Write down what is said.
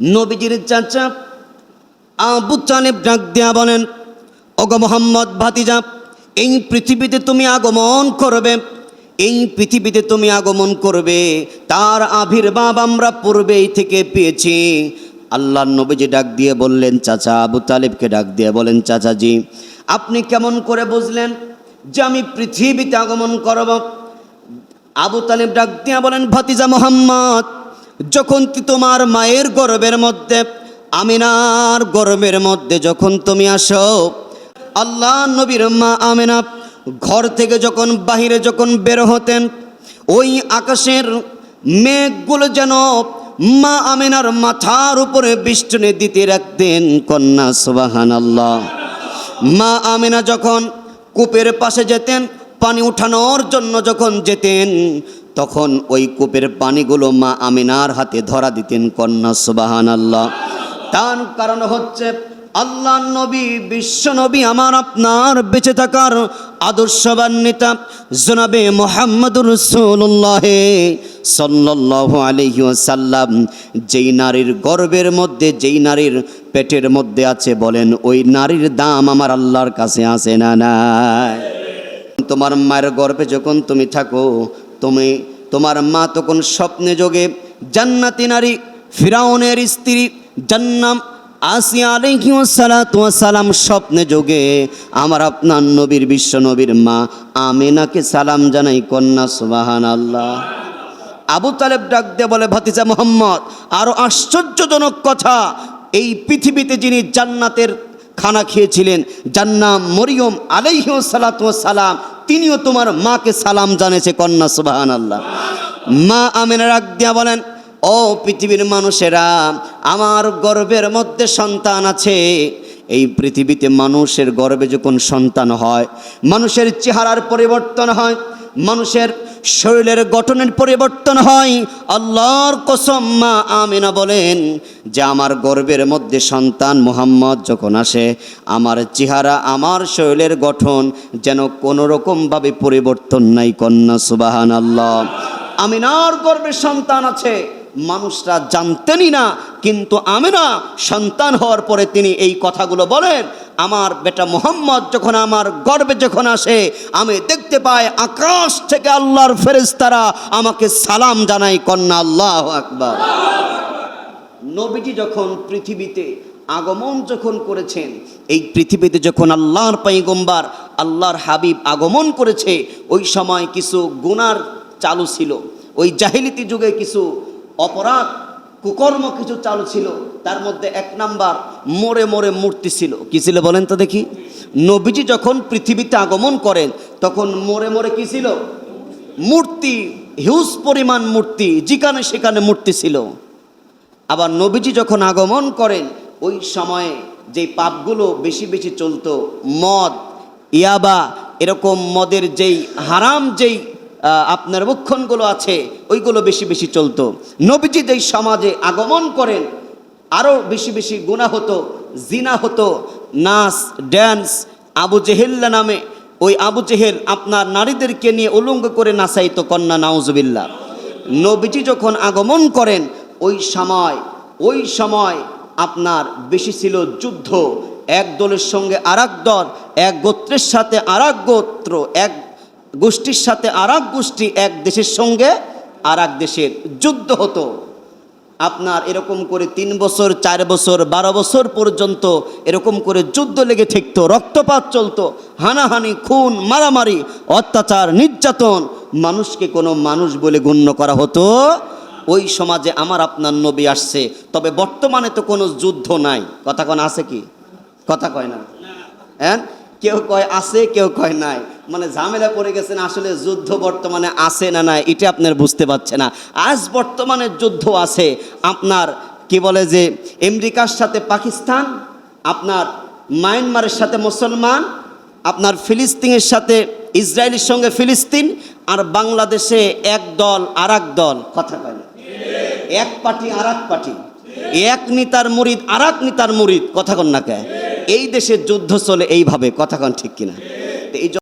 নবীজির চাচা আবু তালেব ডাক দেয়া বলেন অগ মোহাম্মদ ভাতিজা, এই পৃথিবীতে তুমি আগমন করবে, এই পৃথিবীতে তুমি আগমন করবে, তার আবির্ভাব আমরা পূর্বেই থেকে পেয়েছি। আল্লাহ নবীজি ডাক দিয়ে বললেন, চাচা আবু তালেবকে ডাক দিয়ে বলেন, চাচাজি, আপনি কেমন করে বুঝলেন যে আমি পৃথিবীতে আগমন করব? আবু তালিব ডাক দিয়া বলেন, ভাতিজা মোহাম্মদ যখন তোমার মায়ের গর্বের মধ্যে, আমিনার গর্বের মধ্যে যখন তুমি আসো, আল্লাহ নবীর মা আমিনা ঘর থেকে যখন বাহিরে যখন বের হতেন, ওই আকাশের মেঘগুলো যেন মা আমিনার মাথার উপরে বিষ্টনে দিতে রাখতেন, কন্যা সুবাহান আল্লাহ মা আমিনা যখন কূপের পাশে যেতেন, পানি উঠানোর জন্য যখন যেতেন তখন ওই কূপের পানিগুলো মা আমিনার হাতে ধরা দিতেন কন্যা সুবাহান আল্লাহ তার কারণ হচ্ছে, আল্লাহ নবী, বিশ্ব নবী আমার আপনার বেঁচে থাকার আদর্শবান নেতা জনাবে মোহাম্মদুর রসুল্লাহ সাল্লাহ আলহি সাল্লাম যেই নারীর গর্বের মধ্যে, যেই নারীর পেটের মধ্যে আছে, বলেন, ওই নারীর দাম আমার আল্লাহর কাছে আছে না নাই? তোমার মায়ের গর্ভে যখন তুমি থাকো তুমি তোমার মা তখন স্বপ্নে যোগে জান্নাতি নারী, ফিরাউনের স্ত্রী, জান্নাম, আসিয়া সালাম স্বপ্নে যোগে আমার আপনার নবীর বিশ্ব নবীর মা আমিনাকে সালাম জানাই, কন্যা সুবাহান আল্লাহ আবু তালেব ডাক দিয়ে বলে, ভাতিজা মোহাম্মদ, আরও আশ্চর্যজনক কথা, এই পৃথিবীতে যিনি জান্নাতের খানা খেয়েছিলেন, জান্নাম মরিয়ম আলাইহ সালাম তিনিও তোমার মাকে সালাম জানেছে কন্যা সুবাহান আল্লাহ মা আমিনা রাগ দিয়া বলেন, ও পৃথিবীর মানুষেরা, আমার গর্বের মধ্যে সন্তান আছে। এই পৃথিবীতে মানুষের গর্বে যখন সন্তান হয়, মানুষের চেহারার পরিবর্তন হয়, মানুষের শরীরের গঠনের পরিবর্তন হয়। আল্লাহর কসম, মা আমিনা বলেন যে আমার গর্বের মধ্যে সন্তান মোহাম্মদ যখন আসে, আমার চেহারা, আমার শরীরের গঠন যেন কোনো রকমভাবে পরিবর্তন নাই কন্যা সুবাহান আল্লাহ আমিনার গর্বের সন্তান আছে। মানুষরা জানতেনই না, কিন্তু আমিনা সন্তান হওয়ার পরে তিনি এই কথাগুলো বলেন, আমার বেটা মোহাম্মদ যখন আমার গর্বে যখন আসে, আমি দেখতে পাই আকাশ থেকে আল্লাহর ফেরেশতারা আমাকে সালাম জানাই কন্যা আল্লাহ আকবার। নবীজি যখন পৃথিবীতে আগমন যখন করেছেন, এই পৃথিবীতে যখন আল্লাহর পাইগম্বার আল্লাহর হাবিব আগমন করেছে, ওই সময় কিছু গুনার চালু ছিল। ওই জাহিলিতি যুগে কিছু অপরাধ, কুকর্ম কিছু চালু ছিল, তার মধ্যে এক নাম্বার মোড়ে মোড়ে মূর্তি ছিল। কি ছিল বলেন তো দেখি? নবীজি যখন পৃথিবীতে আগমন করেন, তখন মোড়ে মোড়ে কি ছিল? মূর্তি, হিউজ পরিমাণ মূর্তি, যেখানে সেখানে মূর্তি ছিল। আবার নবীজি যখন আগমন করেন, ওই সময়ে যে পাপগুলো বেশি বেশি চলতো, মদ, ইয়াবা, এরকম মদের যেই হারাম যেই আপনার বক্ষণগুলো আছে, ওইগুলো বেশি বেশি চলতো। নবীজি যেই সমাজে আগমন করেন আরও বেশি বেশি গুণা হতো, জিনা হতো, নাচ ড্যান্স আবু জেহেল্লা নামে, ওই আবু জেহেল আপনার নারীদেরকে নিয়ে উলঙ্গ করে নাচাইতো কন্যা নাউজবিল্লা নবীজি যখন আগমন করেন, ওই সময় ওই সময় আপনার বেশি ছিল যুদ্ধ। এক দলের সঙ্গে আর দল, এক গোত্রের সাথে আর গোত্র, এক গোষ্ঠীর সাথে আর গোষ্ঠী এক দেশের সঙ্গে আর দেশের যুদ্ধ হতো। আপনার এরকম করে তিন বছর, চার বছর, বারো বছর পর্যন্ত এরকম করে যুদ্ধ লেগে থাকতো রক্তপাত চলতো, হানাহানি, খুন, মারামারি, অত্যাচার, নির্যাতন। মানুষকে কোনো মানুষ বলে গণ্য করা হতো। ওই সমাজে আমার আপনার নবী আসছে। তবে বর্তমানে তো কোনো যুদ্ধ নাই। কথা কোন, আছে কি? কথা কয় না। হ্যাঁ? কেউ কয় আছে, কেউ কয় নাই। মানে ঝামেলা পড়ে গেছেন, আসলে যুদ্ধ বর্তমানে আছে না নাই, এটা আপনার বুঝতে পারছে না। আজ বর্তমানে যুদ্ধ আছে, আপনার কি বলে যে আমেরিকার সাথে পাকিস্তান, আপনার মায়ানমারের সাথে মুসলমান, আপনার ফিলিস্তিনের সাথে ইসরায়েলের সঙ্গে ফিলিস্তিন আর বাংলাদেশে এক দল আর দল। কথা কয় না? এক পার্টি আর এক পার্টি। এক নিতার মুরিদ আর এক নিতার মুরিদ। কথা কন না কে? এই দেশে যুদ্ধ চলে এইভাবে। কথা কন ঠিক কিনা? এই